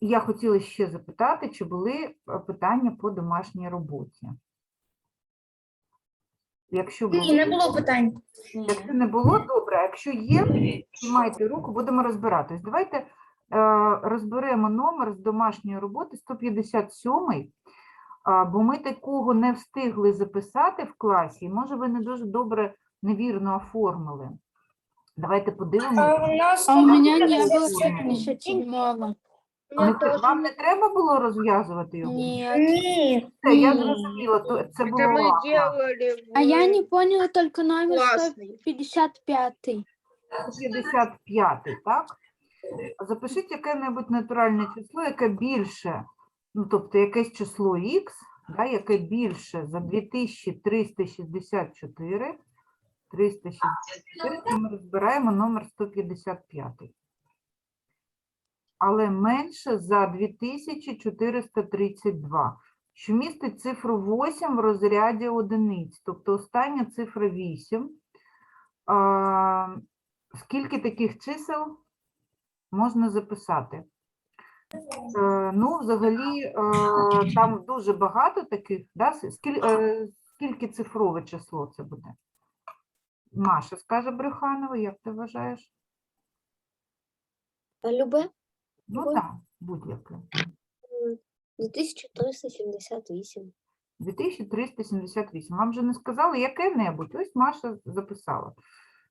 Я хотіла ще запитати, чи були е, питання по домашній роботі. Якщо Ні, не було питань. якщо не було, добре. А якщо є, піднімайте руку, будемо розбиратись. Давайте е, розберемо номер з домашньої роботи 157, а, бо ми такого не встигли записати в класі. і, Може, ви не дуже добре невірно оформили. Давайте подивимося. у нас А у меня не Форму. было 157 Не те- Вам не треба було розв'язувати його? Нет. Ні. Все, я ні. зрозуміла, то це було Это мы ладно. делали А я в не поняла только номер классный. 155. 55, так? Запишіть яке-небудь натуральне число, яке більше, ну, тобто якесь число х, да, яке більше за 2364. 364, то ми розбираємо номер 155. Але менше за 2432, що містить цифру 8 в розряді одиниць, тобто остання цифра 8. А, скільки таких чисел можна записати? Е, ну, взагалі, е, там дуже багато таких, да? е, скільки цифрове число це буде? Маша скаже Бреханова, як ти вважаєш? Любе Ну Ой. так, будь-яке. 2378. 2378. Вам же не сказали яке-небудь. Ось Маша записала.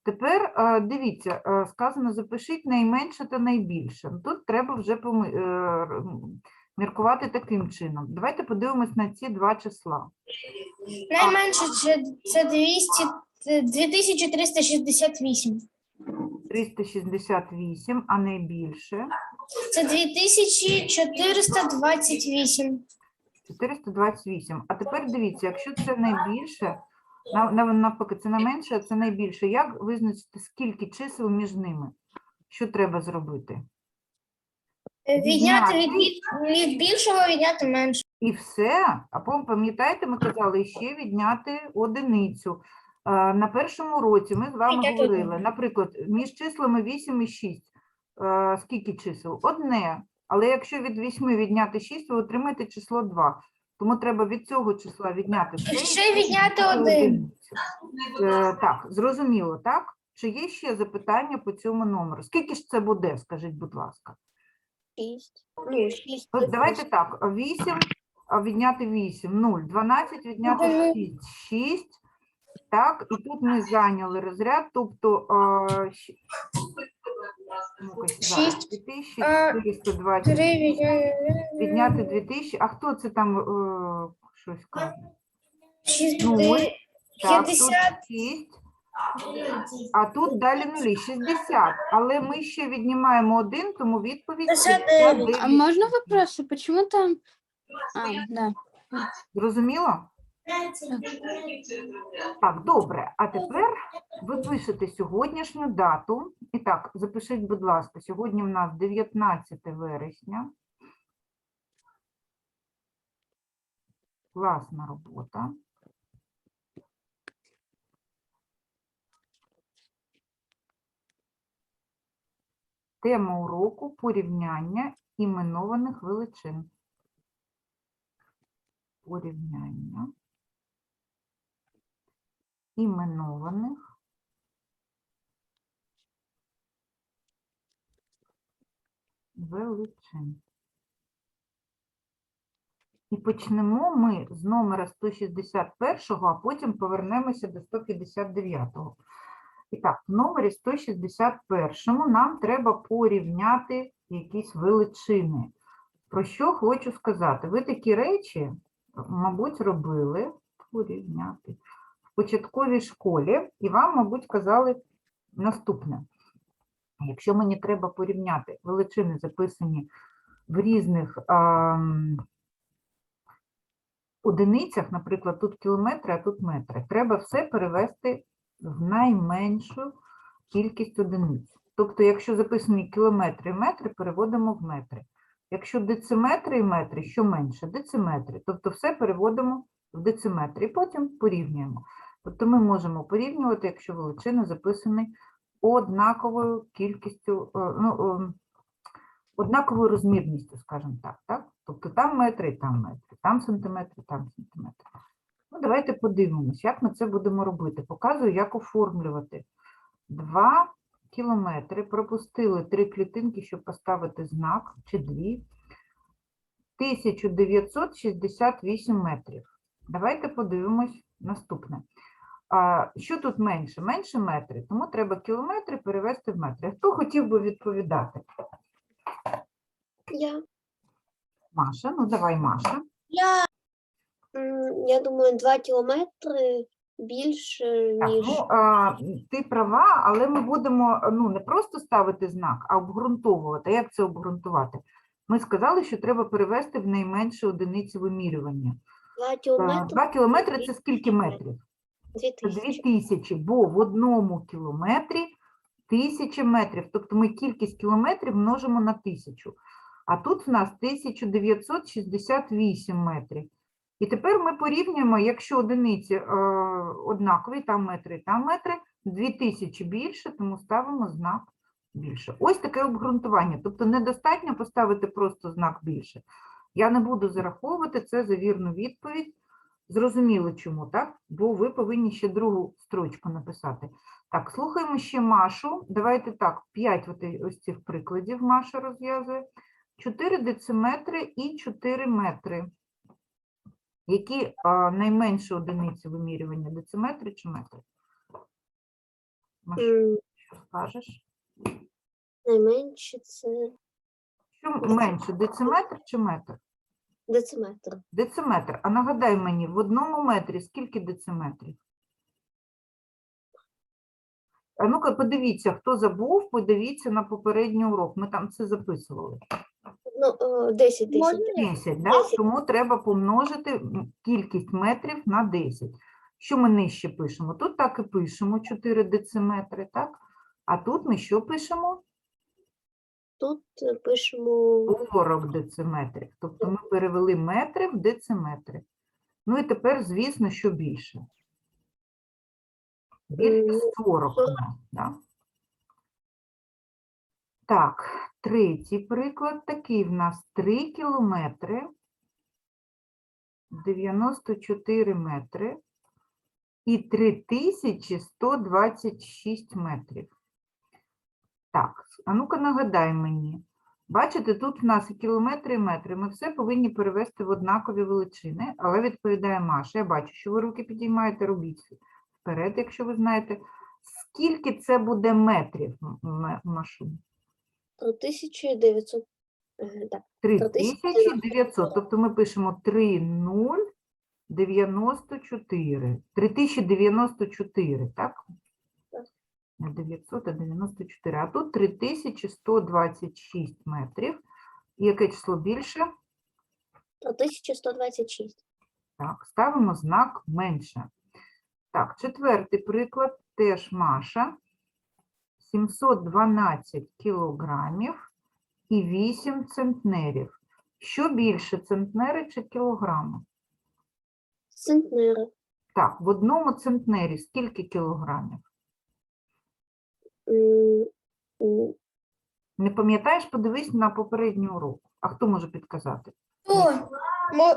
Тепер е, дивіться, е, сказано запишіть найменше та найбільше. Тут треба вже е, міркувати таким чином. Давайте подивимось на ці два числа. Найменше це, це 200, це 2368. 368, а найбільше Це 2428. 428. А тепер дивіться, якщо це найбільше, на- на- навпаки, це найменше, а це найбільше. Як визначити, скільки чисел між ними? Що треба зробити? Відняти від, бі- від більшого відняти менше. І все. А пом- пам'ятаєте, ми казали ще відняти одиницю. Е, На першому році ми з вами Відняти говорили, наприклад, між числами 8 і 6. Е, Скільки чисел? Одне. Але якщо від 8 відняти 6, ви отримаєте число 2. Тому треба від цього числа відняти все. Ще відняти відняти один. Е, Так, зрозуміло, так? Чи є ще запитання по цьому номеру? Скільки ж це буде, скажіть, будь ласка? 6. Ну, 6. От давайте так, 8 відняти 8, 0, 12 відняти Мгм. 6, 6. Так, і тут ми зайняли розряд, тобто щ- зараз, Шість, 2420 Три відняти. відняти 2000. А хто це там е, щось каже? Шість- Нуль. Так, тут 6. А тут далі нулі 60. Але ми ще віднімаємо один, тому відповідь 59. 59. А можно вопросы? Почему там... А, да. Зрозуміло? Так, добре. А тепер ви пишете сьогоднішню дату. І так, запишіть, будь ласка, сьогодні в нас 19 вересня. Класна робота. Тема уроку порівняння іменованих величин. Порівняння іменованих величин. І почнемо ми з номера 161, а потім повернемося до 159. І так, в номері 161 нам треба порівняти якісь величини. Про що хочу сказати? Ви такі речі, мабуть, робили порівняти початковій школі, і вам, мабуть, казали наступне. Якщо мені треба порівняти величини, записані в різних ам, одиницях, наприклад, тут кілометри, а тут метри, треба все перевести в найменшу кількість одиниць. Тобто, якщо записані кілометри і метри, переводимо в метри. Якщо дециметри і метри, що менше? Дециметри. Тобто все переводимо в дециметри і потім порівнюємо. Тобто ми можемо порівнювати, якщо величини записані однаковою кількістю, е, ну, ем, однаковою розмірністю, скажімо так, так? Тобто там метри, там метри, там сантиметри, там сантиметри. Ну, давайте подивимось, як ми це будемо робити. Показую, як оформлювати. Два кілометри, пропустили три клітинки, щоб поставити знак, чи дві. 1968 метрів. Давайте подивимось наступне. А, що тут менше? Менше метри, тому треба кілометри перевести в метри. Хто хотів би відповідати? Я, Маша, ну давай, Маша. Я я думаю, 2 кілометри більше, Так, ніж ну, а, ти права, але ми будемо ну, не просто ставити знак, а обґрунтовувати. Як це обґрунтувати? Ми сказали, що треба перевести в найменшу одиницю вимірювання. 2 кілометри. Два кілометри це скільки метрів? 2 Це тисячі. дві тисячі, бо в одному кілометрі тисяча метрів. Тобто ми кількість кілометрів множимо на тисячу. А тут в нас 1968 метрів. І тепер ми порівнюємо, якщо одиниці е, однакові, там метри, там метри, 2000 більше, тому ставимо знак більше. Ось таке обґрунтування. Тобто недостатньо поставити просто знак більше. Я не буду зараховувати це за вірну відповідь. Зрозуміло чому, так? Бо ви повинні ще другу строчку написати. Так, слухаємо ще Машу. Давайте так, 5 ось цих прикладів Маша розв'язує. 4 дециметри і 4 метри. Які а, найменші одиниці вимірювання? Дециметри чи метри? Маш, М, що скажеш? Найменше це Що менше, дециметр чи метр? Дециметр. Дециметр. А нагадай мені, в одному метрі скільки дециметрів? А ну-ка, подивіться, хто забув, подивіться на попередній урок. Ми там це записували. Ну, е, 10 тисяч. 10, да? 10. тому треба помножити кількість метрів на 10. Що ми нижче пишемо? Тут так і пишемо 4 дециметри, так? А тут ми що пишемо? Тут пишемо 40 дециметрів. Тобто ми перевели метри в дециметри. Ну і тепер, звісно, що більше. Більше М, 40 у нас, да? Так, третій приклад такий в нас 3 кілометри, 94 метри і 3126 метрів. Так, а ну-ка нагадай мені. Бачите, тут в нас і кілометри, і метри. Ми все повинні перевести в однакові величини, але відповідає Маша. Я бачу, що ви руки підіймаєте, робіть вперед, якщо ви знаєте. Скільки це буде метрів, М- М- Машу? 3900. е, Так, 3900. Тобто ми пишемо 3094. 3094, так? Так. Не 900, а 94. А тут 3126 метрів. І яке число більше? 1126. Так, ставимо знак менше. Так, четвертий приклад, теж Маша. 712 кілограмів і 8 центнерів. Що більше, центнери чи кілограми? Центнери. Так, в одному центнері скільки кілограмів? М, Не пам'ятаєш, подивись на попередній урок. А хто може підказати? О,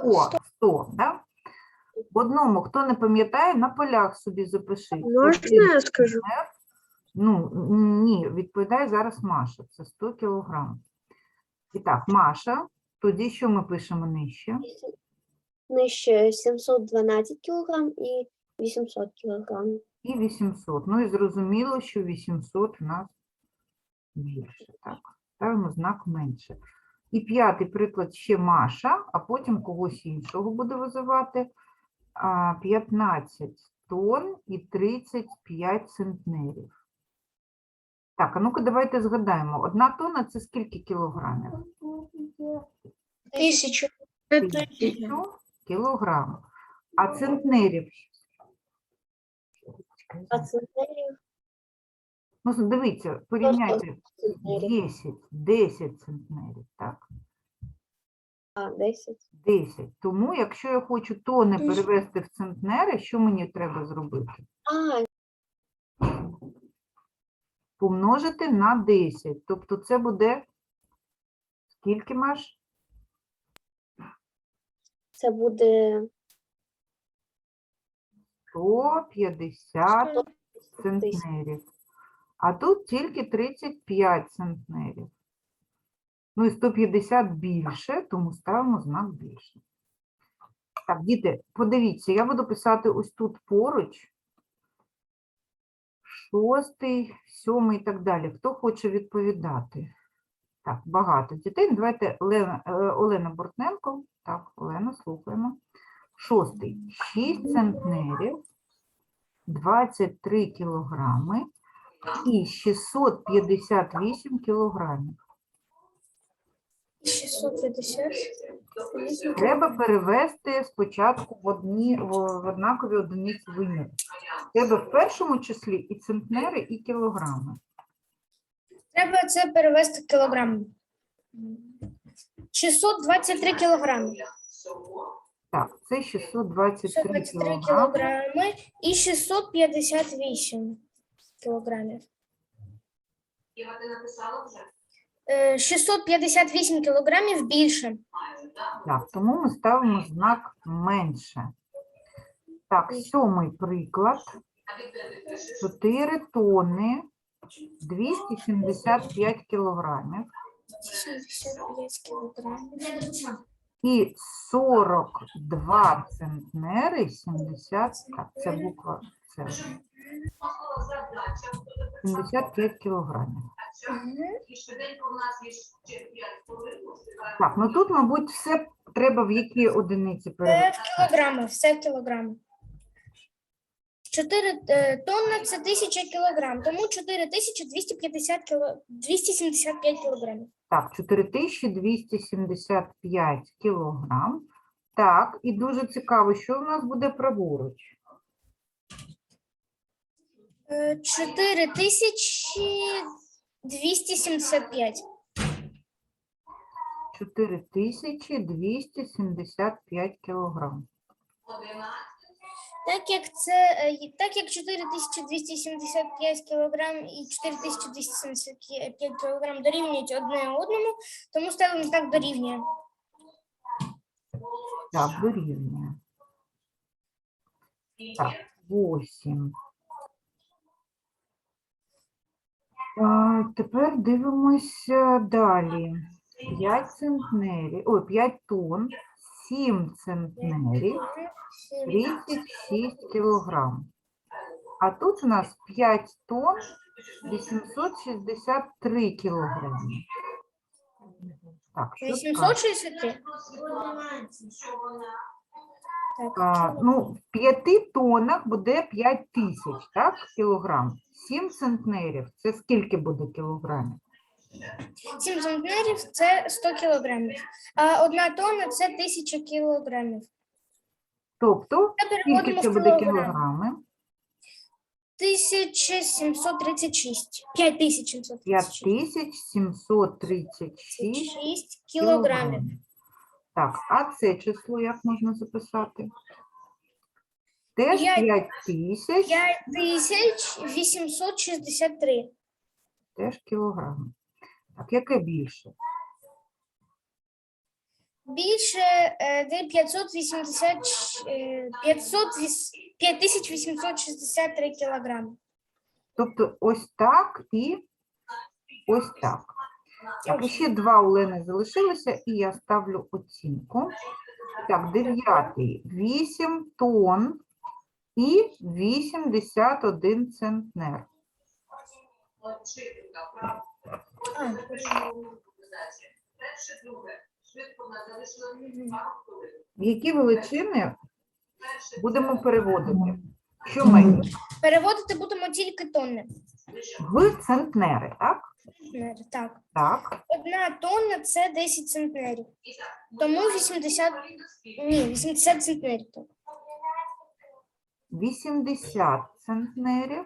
О, 100, да? В одному, хто не пам'ятає, на полях собі запиши. Можна я скажу? Ну, ні, відповідає зараз Маша. Це 100 кілограм. І так, Маша, тоді що ми пишемо нижче? Нижче 712 кілограм і 800 кілограм. І 800. Ну і зрозуміло, що 800 в нас більше. Так, ставимо знак менше. І п'ятий приклад ще Маша, а потім когось іншого буде визивати. А, 15 тонн і 35 центнерів. Так, а ну-ка давайте згадаємо. Одна тонна це скільки кілограмів? тисячу. Тисячу кілограмів. А центнерів? А центнерів Ну, з- дивіться, порівняйте центнерів. 10, 10 центнерів, так? А, 10. 10. Тому, якщо я хочу тони перевести в центнери, що мені треба зробити? А, Помножити на 10. Тобто це буде Скільки Маш? Це буде 150 100 центнерів. А тут тільки 35 центнерів. Ну і 150 більше, тому ставимо знак більше. Так, діти, подивіться, я буду писати ось тут поруч. Шостий, сьомий і так далі. Хто хоче відповідати? Так, багато дітей. Давайте Олена, е, Олена Бортненко. Так, Олена, слухаємо. Шостий. 6 центнерів, 23 кілограми і 658 кілограмів. 650. Треба перевести спочатку в, одні, в однакові одиниці виміру. Треба в першому числі і центнери, і кілограми. Треба це перевести в кілограми. 623 кілограми. Так, це 623 623 кілограми. кілограми і 658 кілограмів. Е, 658 кілограмів більше. Так, тому ми ставимо знак менше. Так, сьомий приклад. 4 тонни 275 кілограмів 75 кілограмів. І 42 центнери 70, так, це буква С. 75 кілограмів. Так, ну тут, мабуть, все треба в які одиниці Це перевести. в кілограми, все в кілограми. 4 е, тонни це 1000 кілограм, тому 4250 кіло... 275 кілограмів. Так, 4275 кілограм. Так, і дуже цікаво, що в нас буде праворуч. Е, 4275. 4275 кілограм. Так як це е, так як 4275 кілограм і 4275 кілограм дорівнюють одне одному, тому ставимо так дорівнює. Так, дорівнює. Так, 8. А, тепер дивимося далі. 5 центнерів, ой, 5 тонн, 7 центнерів, 36 кілограм. А тут у нас 5 тонн 863 кілограми. Так, що 863. А, ну, в 5 тоннах буде 5 тисяч, так, кілограм. 7 центнерів. Це скільки буде кілограмів? 7 центнерів це 100 кілограмів, а одна тонна це 1000 кілограмів. Тобто, скільки переводимо це в буде кілограми. кілограми? 1736. 5736 5736 6 кілограмів. Так, а це число як можна записати? Теж П'ять- 5 тисяч, 5863. теж кілограми. Так, яке більше? Більше е, де 580, е, 500, 5863 кілограми. Тобто ось так і ось так. Так, ще два у Лени залишилося, і я ставлю оцінку. Так, дев'ятий. 8 тонн і 81 центнер. В які величини будемо переводити? Що ми? Переводити будемо тільки тонни. В центнери, так? Центнери, Так. Так. Одна тонна це 10 центнерів. Тому 80, ні, 80 центнерів. так. 80 центнерів.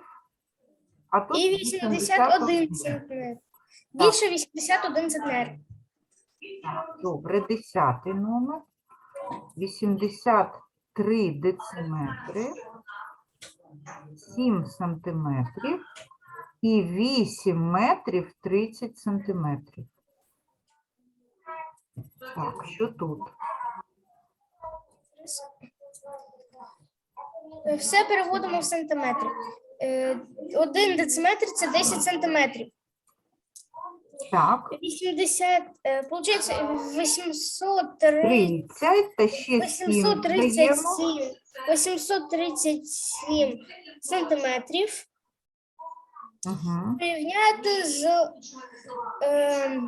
А тут І 81 81. центнер. Більше 81 центнер. Добре, десятий номер. 83 дециметри, 7 сантиметрів і 8 метрів 30 сантиметрів. Так, що тут? Все переводимо в сантиметри. Е, Один дециметр це 10 сантиметрів. Так, 80, е, получається 803, 30 та ще 7 даємо. 837, 837 сантиметрів Угу. порівняти з е,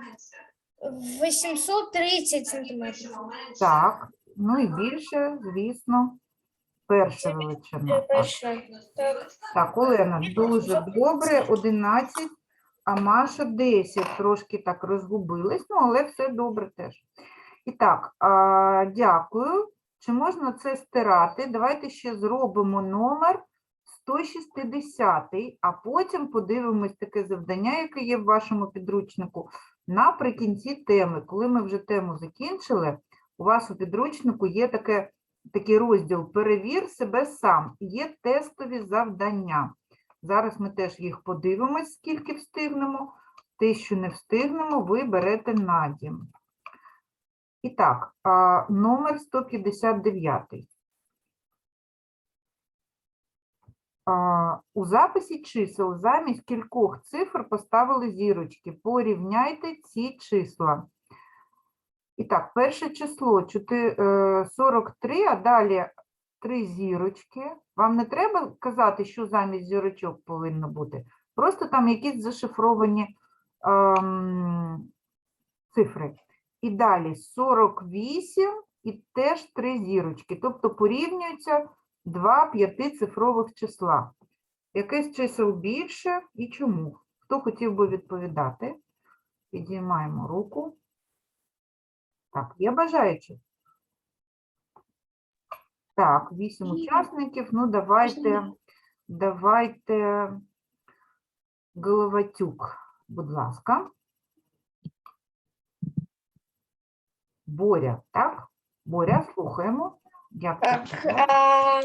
830 сантиметрів. Так, ну і більше, звісно, перша величина. Е, Так, Перше. Так. так Олена, дуже добре, 11, а Маша 10. Трошки так розгубилась, ну, але все добре теж. І так, а, дякую. Чи можна це стирати? Давайте ще зробимо номер 160, а потім подивимось таке завдання, яке є в вашому підручнику, наприкінці теми. Коли ми вже тему закінчили, у вас у підручнику є таке, такий розділ Перевір себе сам. Є тестові завдання. Зараз ми теж їх подивимось, скільки встигнемо. Те, що не встигнемо, ви берете на дім. І так, номер 159. У записі чисел замість кількох цифр поставили зірочки. Порівняйте ці числа. І так, перше число е, 43, а далі три зірочки. Вам не треба казати, що замість зірочок повинно бути. Просто там якісь зашифровані ем, цифри. І далі 48 і теж три зірочки. Тобто порівнюються два п'ятицифрових числа. Яке з чисел більше і чому? Хто хотів би відповідати? Підіймаємо руку. Так, є бажаючі? Так, вісім учасників. Ну, давайте, давайте Головатюк, будь ласка. Боря, так? Боря, слухаємо. Як Так, а,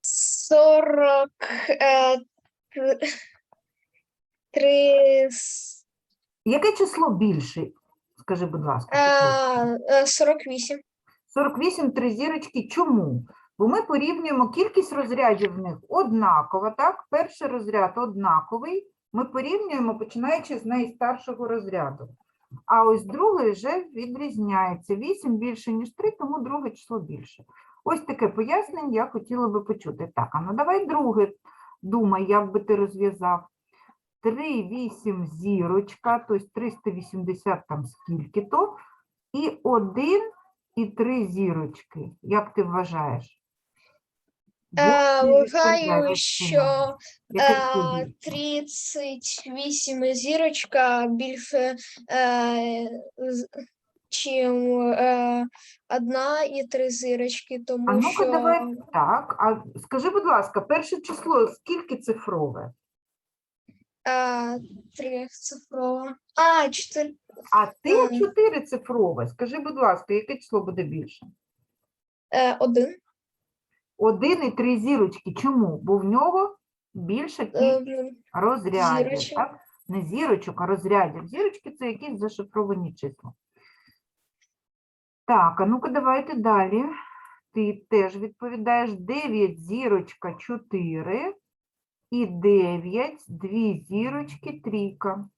40 е, три Яке число більше? Скажи, будь ласка. число. а, е, 48. 48 три зірочки. Чому? Бо ми порівнюємо кількість розрядів в них однакова, так? Перший розряд однаковий. Ми порівнюємо, починаючи з найстаршого розряду. А ось другий вже відрізняється. 8 більше, ніж 3, тому друге число більше. Ось таке пояснення я хотіла би почути. Так, а ну давай друге думай, як би ти розв'язав. 3, 8 зірочка, тобто 380 там скільки-то, і 1 і 3 зірочки. Як ти вважаєш? Е, Вважаю, що е, 38 зірочка більше, е, чим е, одна і три зірочки, А тому ну-ка, що давай так. А скажи, будь ласка, перше число скільки цифрове? Е, три цифрова. А, чотири. А ти Ем. 4 цифрове. Скажи, будь ласка, яке число буде більше? Е, один. Один і три зірочки. Чому? Бо в нього більша Е, розрядів. зірочок. Так? Не зірочок, а розрядів. Зірочки це якісь зашифровані числа. Так, а ну-ка давайте далі. Ти теж відповідаєш 9 зірочка 4 і 9, 2 зірочки, трійка.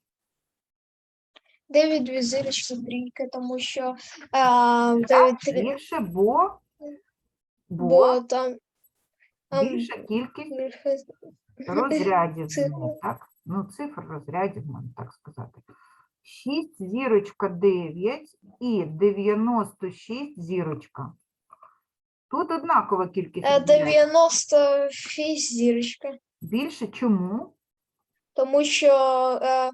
Дев'ять дві зірочки трійки, тому що Так, дев'ять три, більше, бо, бо, бо там там більша кількість розрядів. в Цифр. ній, так? Ну, цифр розрядів, можна так сказати. 6 зірочка 9 і 96 зірочка. Тут однакова кількість. е, розрядів. 96 зірочка. Більше чому? Тому що е,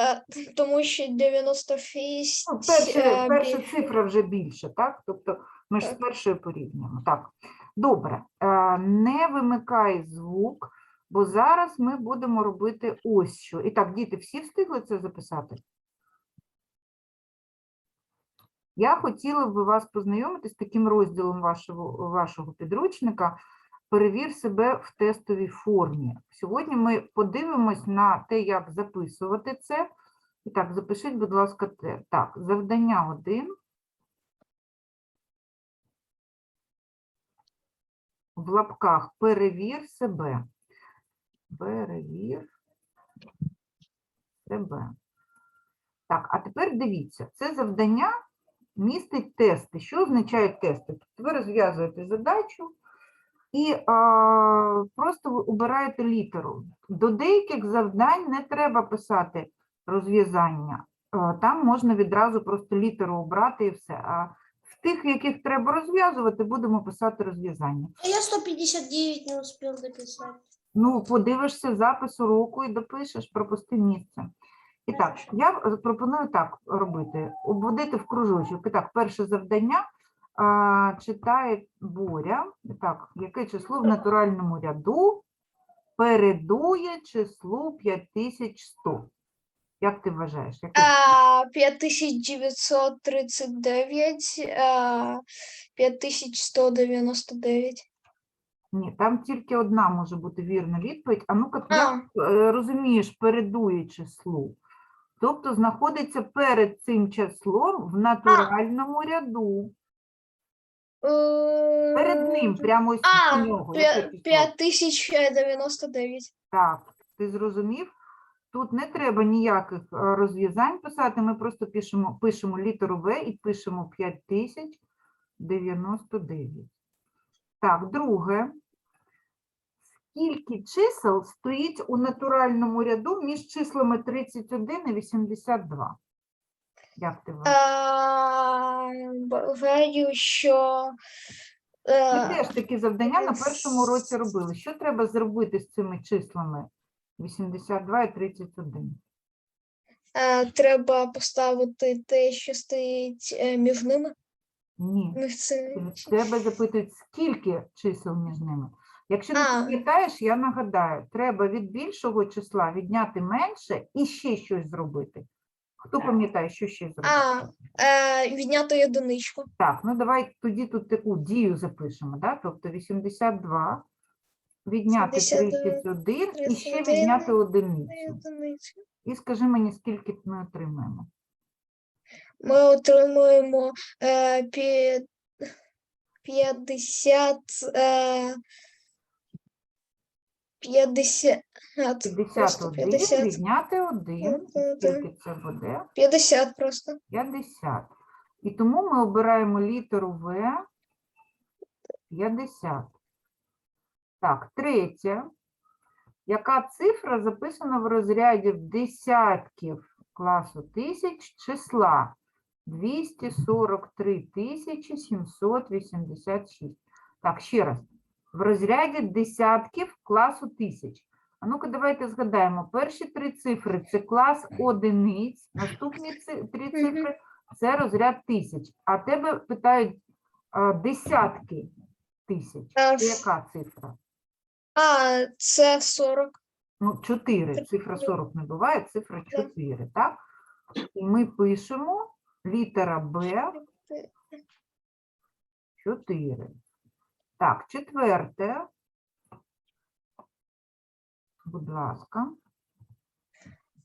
е, тому що 96 Ну, перша, е, перша цифра вже більше, так? Тобто ми ж з Так. першою порівнюємо. Так, добре. Е, Не вимикай звук, бо зараз ми будемо робити ось що. І так, діти, всі встигли це записати? Я хотіла би вас познайомити з таким розділом вашого, вашого підручника Перевір себе в тестовій формі. Сьогодні ми подивимось на те, як записувати це. І так, запишіть, будь ласка, те. Так, завдання 1. В лапках перевір себе. Перевір себе. Так, а тепер дивіться, це завдання містить тести. Що означають тести? Тобто ви розв'язуєте задачу і а, просто ви обираєте літеру. До деяких завдань не треба писати розв'язання. Там можна відразу просто літеру обрати і все. А в тих, яких треба розв'язувати, будемо писати розв'язання. А я 159 не успел дописать. Ну, подивишся запис уроку і допишеш, пропусти місце. І так, я е, пропоную так робити: обводити в кружочок. І так, перше завдання а, читає Боря. Так, яке число в натуральному ряду передує числу 5100? Як ти вважаєш? Яке? А, 5939, а, 5199. Ні, там тільки одна може бути вірна відповідь. А ну-ка, як е, розумієш, передує числу. Тобто знаходиться перед цим числом в натуральному ряду. Перед ним, прямо ось А, у нього. яке число? 5099. Так, ти зрозумів? Тут не треба ніяких е, розв'язань писати, ми просто пишемо, пишемо літеру В і пишемо 5099. Так, друге. Скільки чисел стоїть у натуральному ряду між числами 31 і 82? Як ти Вважаю, що Ми е, теж такі завдання на першому році робили. Що треба зробити з цими числами 82 і 31? е, треба поставити те, що стоїть е, між ними. Ні. Цими. Тебе скільки чисел між ними. Якщо А. пам'ятаєш, я нагадаю, треба від більшого числа відняти менше і ще щось зробити. Хто пам'ятає, що ще зробити? А, е, відняти одиничку. Так, ну давай тоді тут таку дію запишемо, да? тобто 82, відняти 79, 31 і ще відняти одиницю. І скажи мені, скільки ми отримаємо. Ми отримуємо е, пі- 50, е, 50, 51 50. відняти 1. Один. Скільки це буде? 50 просто. 50. І тому ми обираємо літеру В 50. Так, третє. Яка цифра записана в розряді десятків класу тисяч числа 243 тисячі 786? Так, ще раз. В розряді десятків класу тисяч. А ну-ка, давайте згадаємо. Перші три цифри це клас одиниць, наступні три цифри це розряд тисяч. А тебе питають а, десятки тисяч. Це яка цифра? А, це 40. Ну, 4. Цифра 40 не буває, цифра 4, так? І ми пишемо літера Б 4. Так, четверте. Будь ласка,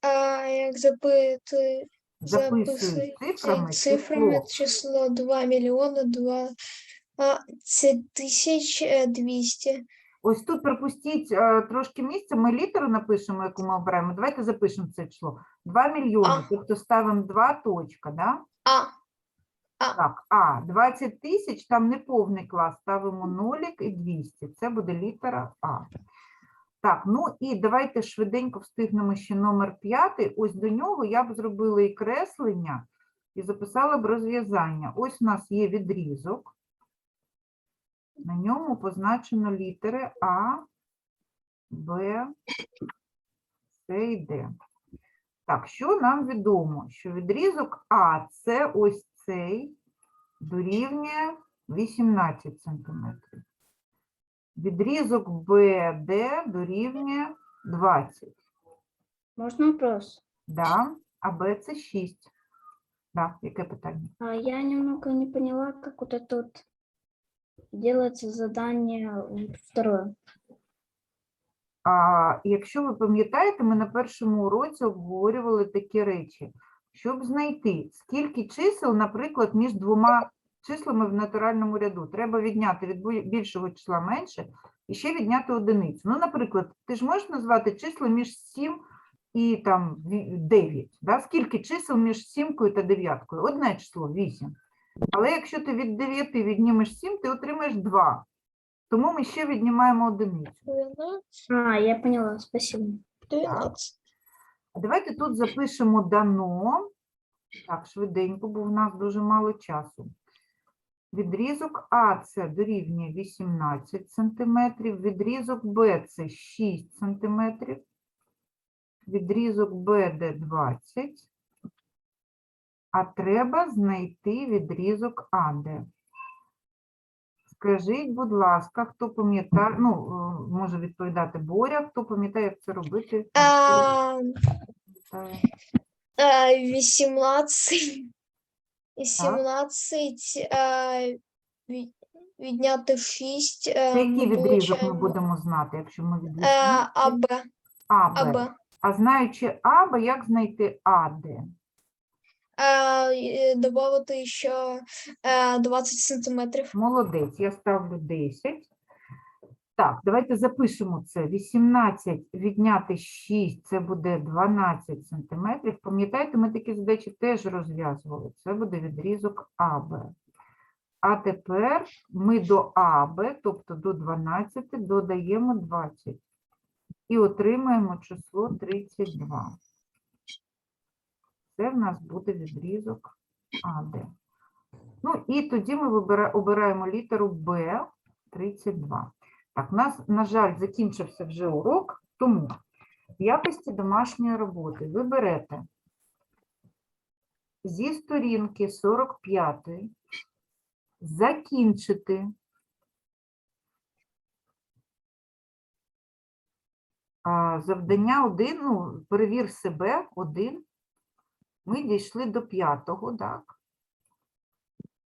А як запити, записуй цифрами цифрами число. число 2 мільйони 20 тисяч е, 200. Ось тут пропустіть е, трошки місця, ми літеру напишемо, яку ми обираємо. Давайте запишемо це число. 2 мільйони, А. тобто ставимо 2 точка, да? А, Так, а 20 тисяч, там не повний клас, ставимо нолік і 200. Це буде літера А. Так, ну і давайте швиденько встигнемо ще номер 5. Ось до нього я б зробила і креслення, і записала б розв'язання. Ось у нас є відрізок. На ньому позначено літери А, Б, С і Д. Так, що нам відомо? Що відрізок А це ось цей дорівнює 18 см. Відрізок БД дорівнює 20. Можно вопрос? Да? А Б це 6. Да, яке питання? А я немного не поняла, как вот это вот делается задание второе. А, якщо ви пам'ятаєте, ми на першому уроці обговорювали такі речі. Щоб знайти, скільки чисел, наприклад, між двома числами в натуральному ряду, треба відняти від більшого числа менше і ще відняти одиницю. Ну, наприклад, ти ж можеш назвати числа між 7 і там 9. Да? Скільки чисел між сімкою та дев'яткою? Одне число 8. Але якщо ти від 9 віднімеш 7, ти отримаєш 2. Тому ми ще віднімаємо одиницю. А, я поняла, спасибо. 12. А Давайте тут запишемо дано. Так, швиденько, бо в нас дуже мало часу. Відрізок А це дорівнює 18 см, відрізок Б це 6 см, відрізок БД 20, а треба знайти відрізок АД. Скажіть, будь ласка, хто пам'ятає, ну, може відповідати Боря, хто пам'ятає, як це робити? Пам'ятає. 18. 18 відняти 6. Це який відрізок ми будемо знати, якщо ми від А, 18? АБ. АБ. АБ. А знаючи АБ, як знайти АД? І добавити ще 20 сантиметрів. Молодець, я ставлю 10. Так, давайте запишемо це. 18 відняти 6, це буде 12 сантиметрів. Пам'ятаєте, ми такі задачі теж розв'язували. Це буде відрізок АБ. А тепер ми до АБ, тобто до 12, додаємо 20. І отримаємо число 32. Це в нас буде відрізок АД. Ну і тоді ми обираємо літеру Б 32. Так, у нас, на жаль, закінчився вже урок, тому в якості домашньої роботи ви берете зі сторінки 45 закінчити завдання 1, ну, перевір себе 1. Ми дійшли до п'ятого, так?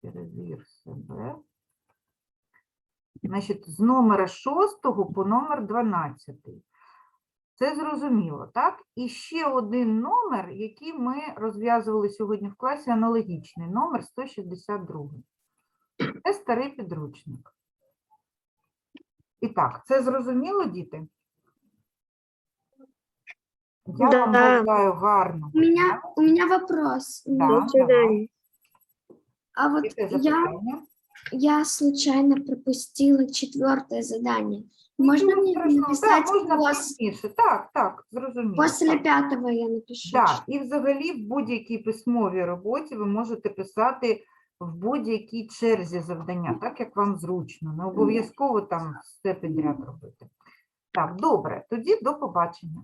Перевір себе. Значить, з номера 6 по номер 12. Це зрозуміло, так? І ще один номер, який ми розв'язували сьогодні в класі, аналогічний, номер 162. Це старий підручник. І так, це зрозуміло, діти? Я вам Да. бажаю гарно. У меня, у меня вопрос. Да, давай. А вот Яке я, запитання? Я случайно пропустила четвертое задание. Можно Нічого мне написать Так, можна пос- пізніше. Так, так, зрозуміло. после так. пятого я напишу? Так, і взагалі в будь-якій письмовій роботі ви можете писати в будь-якій черзі завдання, так як вам зручно. Не обов'язково там все підряд робити. Так, добре, тоді до побачення.